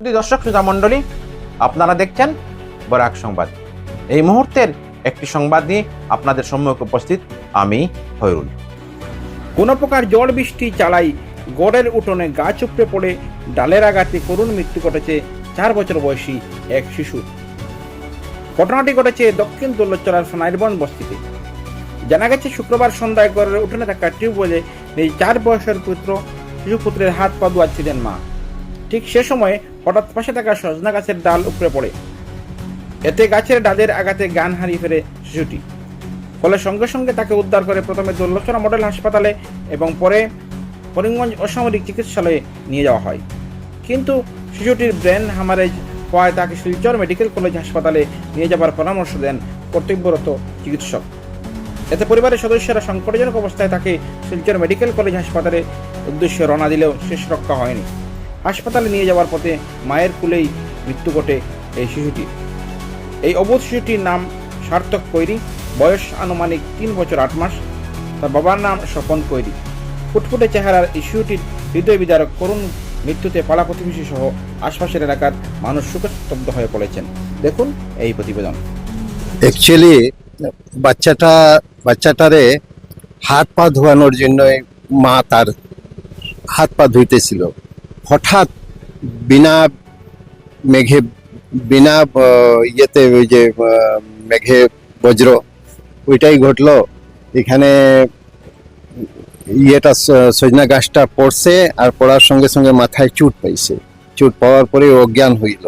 দর্শক শ্রোতা মণ্ডলী, আপনারা দেখছেন বরাক সংবাদ। এই মুহূর্তের একটি সংবাদ নিয়ে আপনাদের সম্মুখে উপস্থিত আমি হয়রুল কোনো প্রকার ঝড় বৃষ্টি চালাই গড়ের উঠোনে গাছ উপড়ে পড়ে ডালের আঘাতে করুণ মৃত্যু ঘটেছে চার বছর বয়সী এক শিশু। ঘটনাটি ঘটেছে দক্ষিণ দোল্লচড়ার সোনাইরবন বস্তিতে। জানা গেছে, শুক্রবার সন্ধ্যায় গড়ের উঠোনে থাকা টিউবওয়েলে এই চার বয়সের পুত্র শিশুপুত্রের হাত পা ধোয়াচ্ছিলেন মা। ঠিক সে সময়ে হঠাৎ পাশে থাকা সজনা গাছের ডাল উপড়ে পড়ে। এতে গাছের ডালের আঘাতে গান হারিয়ে ফেলে শিশুটি। ফলে সঙ্গে সঙ্গে তাকে উদ্ধার করে প্রথমে দোল্লচরা মডেল হাসপাতালে এবং পরে করিমগঞ্জ অসামরিক চিকিৎসালয়ে নিয়ে যাওয়া হয়। কিন্তু শিশুটির ব্রেন হামারেজ হওয়ায় তাকে শিলচর মেডিকেল কলেজ হাসপাতালে নিয়ে যাবার পরামর্শ দেন কর্তব্যরত চিকিৎসক। এতে পরিবারের সদস্যরা সংকটজনক অবস্থায় তাকে শিলচর মেডিকেল কলেজ হাসপাতালে উদ্দেশ্যে রওনা দিলেও শেষ রক্ষা হয়নি। হাসপাতালে নিয়ে যাওয়ার পথে মায়ের কুলেই মৃত্যু ঘটে এই শিশুটির এই অবধ শিশুটির নাম সার্থক কৈরি। বয়স আনুমানিক তিন বছর আট মাস। তার বাবার নাম স্বপন কৈরি। ফুটফুটে চেহারার এই শিশুটির হৃদয় বিদারক করুণ মৃত্যুতে পাড়া প্রতিবেশী সহ আশপাশের এলাকার মানুষ শোকস্তব্ধ হয়ে পড়েছেন। দেখুন এই প্রতিবেদন। অ্যাকচুয়ালি বাচ্চাটা, বাচ্চাটারে হাত পা ধোয়ানোর জন্য মা তার হাত পা ধুইতেছিল। হঠাৎ বিনা মেঘে, বিনা ইয়েতে ওই যে মেঘে বজ্র, ওইটাই ঘটলো। এখানে ইয়েটা সজনা গাছটা পড়ছে আর পড়ার সঙ্গে সঙ্গে মাথায় চুট পাইছে। চুট পাওয়ার পরে অজ্ঞান হইল।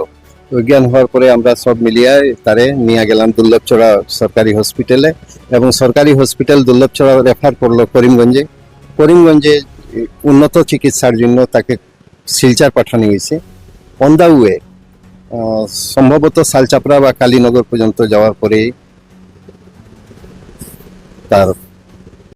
অজ্ঞান হওয়ার পরে আমরা সব মিলিয়ে তারে নিয়ে গেলাম দুর্লভচড়া সরকারি হসপিটালে এবং সরকারি হসপিটাল দুর্লভচড়া রেফার করল করিমগঞ্জে। করিমগঞ্জে উন্নত চিকিৎসার জন্য তাকে শিলচার পাঠানো হয়েছে। অন দ্য ওয়ে সম্ভবত সালচাপড়া বা কালীনগর পর্যন্ত যাওয়ার পরে তার